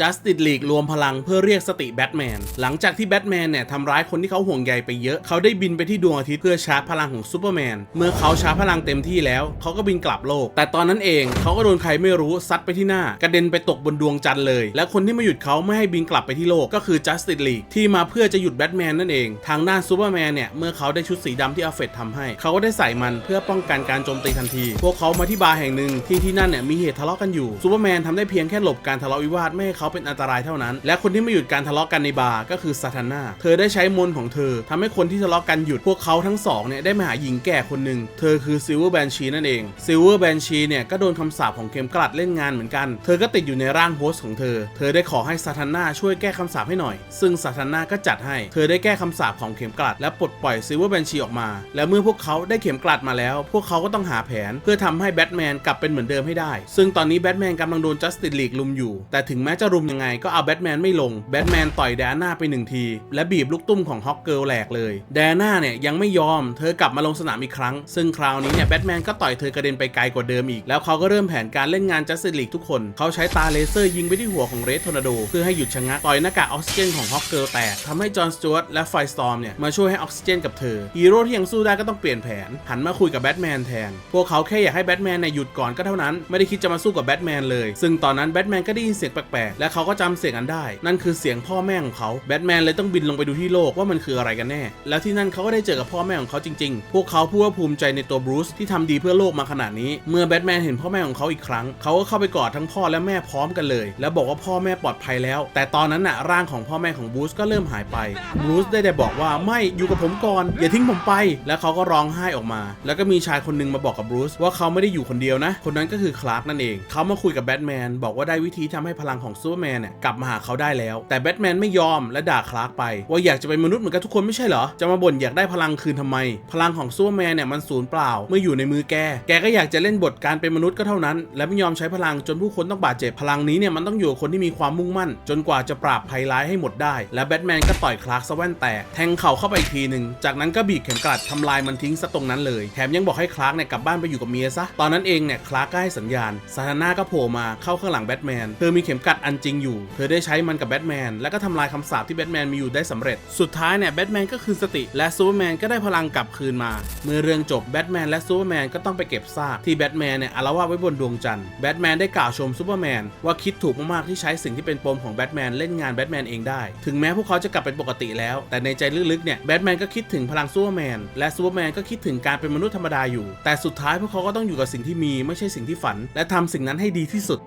Justice League รวมพลังเพื่อเรียกสติแบทแมน หลังจากที่แบทแมนเนี่ยทำร้ายคนที่เขาห่วงใยไปเยอะ เขาได้บินไปที่ดวงอาทิตย์เพื่อชาร์จพลังของซูเปอร์แมน เมื่อเขาชาร์จพลังเต็มที่แล้ว เขาก็บินกลับโลก แต่ตอนนั้นเองเขาก็โดนใครไม่รู้ซัดไปที่หน้ากระเด็นไปตกบนดวงจันทร์เลย และคนที่มาหยุดเขาไม่ให้บินกลับไปที่โลกก็คือ Justice League ที่มาเพื่อจะหยุดแบทแมนนั่นเอง ทางด้านซูเปอร์แมนเนี่ยเมื่อเขาได้ชุดสีดำที่อัลเฟรดทำให้ เขาก็ได้ใส่มันเพื่อป้องกันการโจมตีทันที พวกเขามาที่บาร์แห่งหนึ่งที่ที่นั่นเนี่ยมีเหตุทะเลาะกันอยู่ซูเปอร์แมนทำได้เพียงแค่หลบการทะเลาะวิวาทไม่ให้เขาเป็นอันตรายเท่านั้น และคนที่ไม่หยุดการทะเลาะกันในบาร์ก็คือซาทาน่าเธอได้ใช้มนต์ของเธอทำให้คนที่ทะเลาะกันหยุดพวกเขาทั้งสองเนี่ยได้มาหาหญิงแก่คนหนึ่งเธอคือซิลเวอร์แบนชีนั่นเองซิลเวอร์แบนชีเนี่ยก็โดนคำสาปของเข็มกลัดเล่นงานเหมือนกัน เธอก็ติดอยู่ในร่างโฮสต์ของเธอ เธอได้ขอให้ซาทาน่าช่วยแก้คำสาปให้หน่อย ซึ่งซาทาน่าก็จัดให้ เธอได้แก้คำสาปของเข็มกลัดและปลดปล่อยซิลเวอร์แบนชีออกมา และเมื่อพวกเขาได้เข็มกลัดมาแล้ว พวกเขาก็ต้องหาแผนเพื่อทำให้แบทแมนกลับเป็นเหมือนเดิมให้ได้ ซึ่งตอนนี้แบทแมนกำลังโดนจัสติสลีกลุมอยู่ แต่ถึงแม้จะรุมยังไงก็เอาแบทแมนไม่ลง แบทแมนต่อยแดน่าไปหนึ่งที และบีบลูกตุ้มของฮอกเกิลแหลกเลย แดน่าเนี่ยยังไม่ยอม เธอกลับมาลงสนามอีกครั้ง ซึ่งคราวนี้เนี่ยแบทแมนก็ต่อยเธอกระเด็นไปไกลกว่าเดิมอีก แล้วเขาก็เริ่มแผนการเล่นงานจัสติลีกทุกคน เขาใช้ตาเลเซอร์ยิงไปที่หัวของเรดทอร์นาโดเพื่อให้หยุดชะงัก ต่อยหน้ากากออกซิเจนของฮอกเกิลแตกทำให้จอห์นสจวตและไฟสตอร์มเนี่ยมาช่วยให้ออกซิเจนกับเธอ ฮีโร่ที่ยังสู้ได้ก็ต้องเปลี่ยนแผน หันมาคุยกับแบทแมนแทน พวกเขาแค่อยากให้แบทแมนเนี่ยหยุดก่อนก็เท่านั้น ไม่ได้คิดจะมาสู้กับแบทแมนเลย ซึ่งตอนนั้นแบทแมนก็ได้ยินเสียงแปลกๆ และเขาก็จำเสียงนั้นได้ นั่นคือเสียงพ่อแม่ของเขาแบทแมนเลยต้องบินลงไปดูที่โลกว่ามันคืออะไรกันแน่ แล้วที่นั่นเขาก็ได้เจอกับพ่อแม่ของเขาจริงๆ พวกเขาพูดว่าภูมิใจในตัวบรูซที่ทำดีเพื่อโลกมาขนาดนี้ เมื่อแบทแมนเห็นพ่อแม่ของเขาอีกครั้ง เขาก็เข้าไปกอดทั้งพ่อและแม่พร้อมกันเลย แล้วบอกว่าพ่อแม่ปลอดภัยแล้ว แต่ตอนนั้นน่ะร่างของพ่อแม่ของบรูซก็เริ่มหายไปบรูซได้แต่บอกว่าไม่อยู่กับผมก่อนอย่าทิ้งผมไป แล้วเขาก็ร้องไห้ออกมา แล้วก็มีชายคนหนึงมาบอกกับบรูซว่าเขาไม่ได้อยู่คนเดียวนะ คนนั้นก็คือคลาร์กนั่นเองเขามาคุยกับแบทแมนบอกว่าได้วิธีทำให้พลังของซูเปอร์แมนเนี่ยกลับมาหาเขาได้แล้ว แต่แบทแมนไม่ยอมและด่าคลาร์กไป ว่าอยากจะเป็นมนุษย์เหมือนกับทุกคนไม่ใช่เหรอ จะมาบ่นอยากได้พลังคืนทำไม พลังของซูเปอร์แมนเนี่ยมันสูญเปล่าเมื่ออยู่ในมือแก แกก็อยากจะเล่นบทการเป็นมนุษย์ก็เท่านั้น และไม่ยอมใช้พลังจนผู้คนต้องบาดเจ็บพลังนี้เนี่ยมันต้องอยู่กับคนที่มีความมุ่งมั่น จนกว่าจะปราบภัยร้ายให้หมดได้ และแบทแมนก็ต่อยคลาร์กซะแว่นแตกแทงเข่าเข้าไปอีกทีหนึ่งจากนั้นก็บีบเข็มกลัดทำลายมันทิ้งซะตรงนั้นเลยแถมยังบอกให้คลาร์กเนี่ยกลับบ้านไปอยู่กับเมียซะตอนนั้นเองเนี่ยคลาร์กก็ให้สัญญาณซาธาน่าก็โผล่มาเข้าข้างหลังแบทแมนเธอมีเข็มกลัดอันจริงอยู่ เธอได้ใช้มันกับแบทแมนแล้วก็ทำลายคำสาปที่แบทแมนมีอยู่ได้สำเร็จ สุดท้ายเนี่ยแบทแมนก็คืนสติและซูเปอร์แมนก็ได้พลังกลับคืนมา เมื่อเรื่องจบแบทแมนและซูเปอร์แมนก็ต้องไปเก็บซากที่แบทแมนเนี่ยอาละวาดไว้บนดวงจันทร์แบทแมนได้กล่าวชมซูเปอร์แมนว่าคิดถูกมากๆที่ใช้สิ่งที่เป็นปมของแบทแมนเล่นงานแบทแมนเองได้ ถึงแม้พวกเขาจะกลับเป็นปกติแล้ว แต่ในใจลึกๆเนี่ยแบทแมนก็คิดถึงพลังซูเปอร์แมนและซูเปอร์แมนก็คิดถึงการเป็นมนุษย์ธรรมดาอยู่ แต่สุดท้ายพวกเขาก็ต้องอยู่กับสิ่งที่มีไม่ใช่สิ่งที่ฝัน และทำสิ่งนั้นให้ดีที่สุด